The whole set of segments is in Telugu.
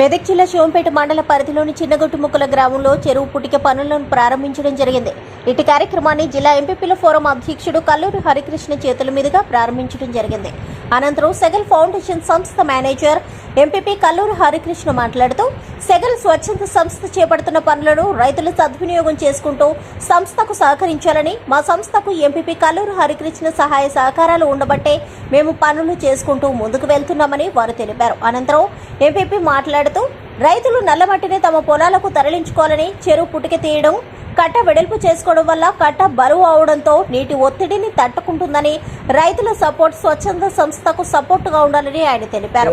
మెదక్ జిల్లా శివంపేట మండల పరిధిలోని చిన్నగొట్టుముక్కల గ్రామంలో చెరువు పుటిక పనులను ప్రారంభించడం జరిగింది. ఇటు కార్యక్రమాన్ని జిల్లా ఎంపీపీల ఫోరం అధ్యక్షుడు కల్లూరి హరికృష్ణ చేతుల మీదుగా ప్రారంభించడం జరిగింది. అనంతరం సెగల్ ఫౌండేషన్ సంస్థ మేనేజర్ ఎంపీపీ కల్లూరి హరికృష్ణ మాట్లాడుతూ సెగల్ స్వచ్ఛంద సంస్థ చేపడుతున్న పనులను రైతులు సద్వినియోగం చేసుకుంటూ సంస్థకు సహకరించాలని మా సంస్థకు ఎంపీపీ కల్లూరి హరికృష్ణ సహాయ సహకారాలు ఉండబట్టే మేము పనులు చేసుకుంటూ ముందుకు వెళ్తున్నామని వారు తెలిపారు. అనంతరం ఎంపీపీ మాట్లాడుతూ రైతులు నల్లమట్టిని తమ పొలాలకు తరలించుకోవాలని చెరువు పుటికి తీయడం కట్ట వెడల్పు చేసుకోవడం వల్ల కట్ట బరువు అవడంతో నీటి ఒత్తిడిని తట్టుకుంటుందని రైతుల సపోర్ట్ స్వచ్ఛంద సంస్థకు సపోర్టుగా ఉండాలని ఆయన తెలిపారు.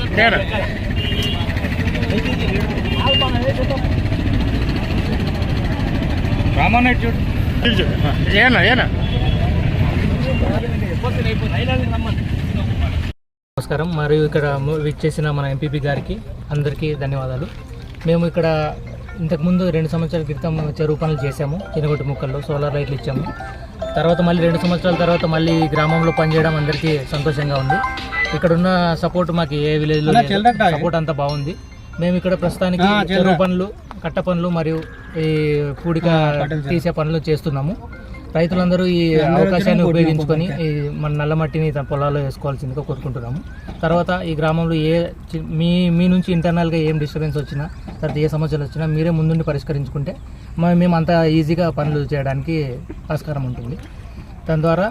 వేస్తున్నాం. పైసలు చూడు ఏనా ఏనా నమస్కారం. మరియు ఇక్కడ విచ్చేసిన మన ఎంపీపీ గారికి అందరికీ ధన్యవాదాలు. మేము ఇక్కడ ఇంతకుముందు రెండు సంవత్సరాల క్రితం చెరువు పనులు చేశాము. చిన్నగొట్టు ముక్కల్లో సోలార్ లైట్లు ఇచ్చాము. తర్వాత మళ్ళీ రెండు సంవత్సరాల తర్వాత మళ్ళీ గ్రామంలో పనిచేయడం అందరికీ సంతోషంగా ఉంది. ఇక్కడ ఉన్న సపోర్ట్ మాకు ఏ విలేజ్లో సపోర్ట్ అంతా బాగుంది. మేము ఇక్కడ ప్రస్తుతానికి చెరువు పనులు కట్ట పనులు మరియు ఈ పూడిక తీసే పనులు చేస్తున్నాము. రైతులందరూ ఈ అవకాశాన్ని ఉపయోగించుకొని ఈ మన నల్లమట్టిని తమ పొలాల్లో వేసుకోవాల్సిందిగా కోరుకుంటున్నాము. తర్వాత ఈ గ్రామంలో ఏ మీ మీ నుంచి ఇంటర్నల్గా ఏం డిస్టర్బెన్స్ వచ్చినా తర్వాత ఏ సమస్యలు వచ్చినా మీరే ముందుండి పరిష్కరించుకుంటే మేము అంత ఈజీగా పనులు చేయడానికి ఆస్కారం ఉంటుంది. దాని ద్వారా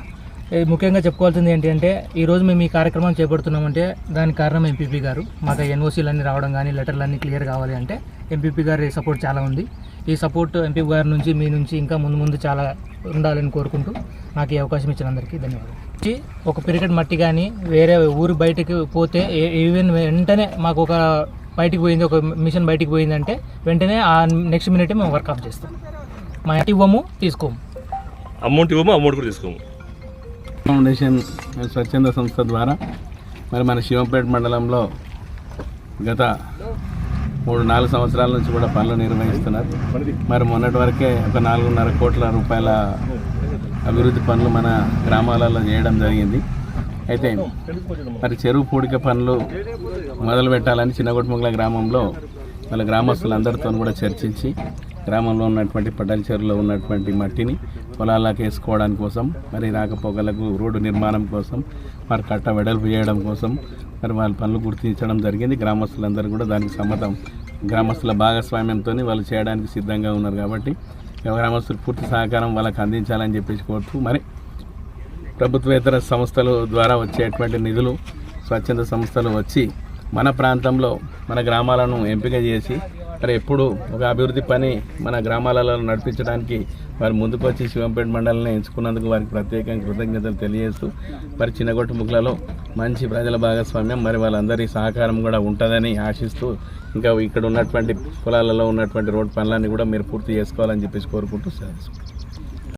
ముఖ్యంగా చెప్పుకోవాల్సింది ఏంటి అంటే ఈరోజు మేము ఈ కార్యక్రమం చేపడుతున్నామంటే దానికి కారణం ఎంపీపీ గారు. మాకు ఎన్ఓసీలన్నీ రావడం కానీ లెటర్లు క్లియర్ కావాలి అంటే ఎంపీపీ గారి సపోర్ట్ చాలా ఉంది. ఈ సపోర్ట్ ఎంపీ గారి నుంచి మీ నుంచి ఇంకా ముందు ముందు చాలా ఉండాలని కోరుకుంటూ నాకు ఈ అవకాశం ఇచ్చిన అందరికీ ధన్యవాదాలు. ఒక పిరికెట్ మట్టి కానీ వేరే ఊరు బయటకు పోతే ఈవెన్ వెంటనే మాకు ఒక బయటికి పోయింది ఒక మిషన్ బయటికి పోయిందంటే వెంటనే ఆ నెక్స్ట్ మినిట్ మేము వర్క్ చేస్తాం. మా ఇవ్వము తీసుకోము. అమౌంట్ ఇవ్వము అమౌంట్ కూడా తీసుకోము. ఫౌండేషన్ స్వచ్ఛంద సంస్థ ద్వారా మరి మన శివంపేట మండలంలో గత మూడు నాలుగు సంవత్సరాల నుంచి కూడా పనులు నిర్వహిస్తున్నారు. మరి మొన్నటి వరకే ఒక నాలుగున్నర కోట్ల రూపాయల అభివృద్ధి పనులు మన గ్రామాలలో చేయడం జరిగింది. అయితే మరి చెరువు పూడిక పనులు మొదలు పెట్టాలని చిన్నగొట్టుముగల గ్రామంలో వాళ్ళ గ్రామస్తులందరితో కూడా చర్చించి గ్రామంలో ఉన్నటువంటి పడ్డల చెరువులో ఉన్నటువంటి మట్టిని పొలాలకు వేసుకోవడం కోసం మరి రాకపోకలకు రోడ్డు నిర్మాణం కోసం మరి కట్ట వెడల్పు చేయడం కోసం మరి వాళ్ళ పనులు గుర్తించడం జరిగింది. గ్రామస్తులందరూ కూడా దానికి సమ్మతం. గ్రామస్తుల భాగస్వామ్యంతో వాళ్ళు చేయడానికి సిద్ధంగా ఉన్నారు కాబట్టి గ్రామస్తులు పూర్తి సహకారం వాళ్ళకి అందించాలని చెప్పేసి కోరుతూ మరి ప్రభుత్వేతర సంస్థల ద్వారా వచ్చేటువంటి నిధులు స్వచ్ఛంద సంస్థలు వచ్చి మన ప్రాంతంలో మన గ్రామాలను ఎంపిక చేసి మరి ఎప్పుడు ఒక అభివృద్ధి పని మన గ్రామాలలో నడిపించడానికి వారు ముందుకు వచ్చి శివంపేట మండలాన్ని ఎంచుకున్నందుకు వారికి ప్రత్యేకంగా కృతజ్ఞతలు తెలియజేస్తూ మరి చిన్నగొట్టు ముగ్గులలో మంచి ప్రజల భాగస్వామ్యం మరి వాళ్ళందరి సహకారం కూడా ఉంటుందని ఆశిస్తూ ఇంకా ఇక్కడ ఉన్నటువంటి పొలాలలో ఉన్నటువంటి రోడ్ పనులన్నీ కూడా మీరు పూర్తి చేసుకోవాలని చెప్పేసి కోరుకుంటూ సార్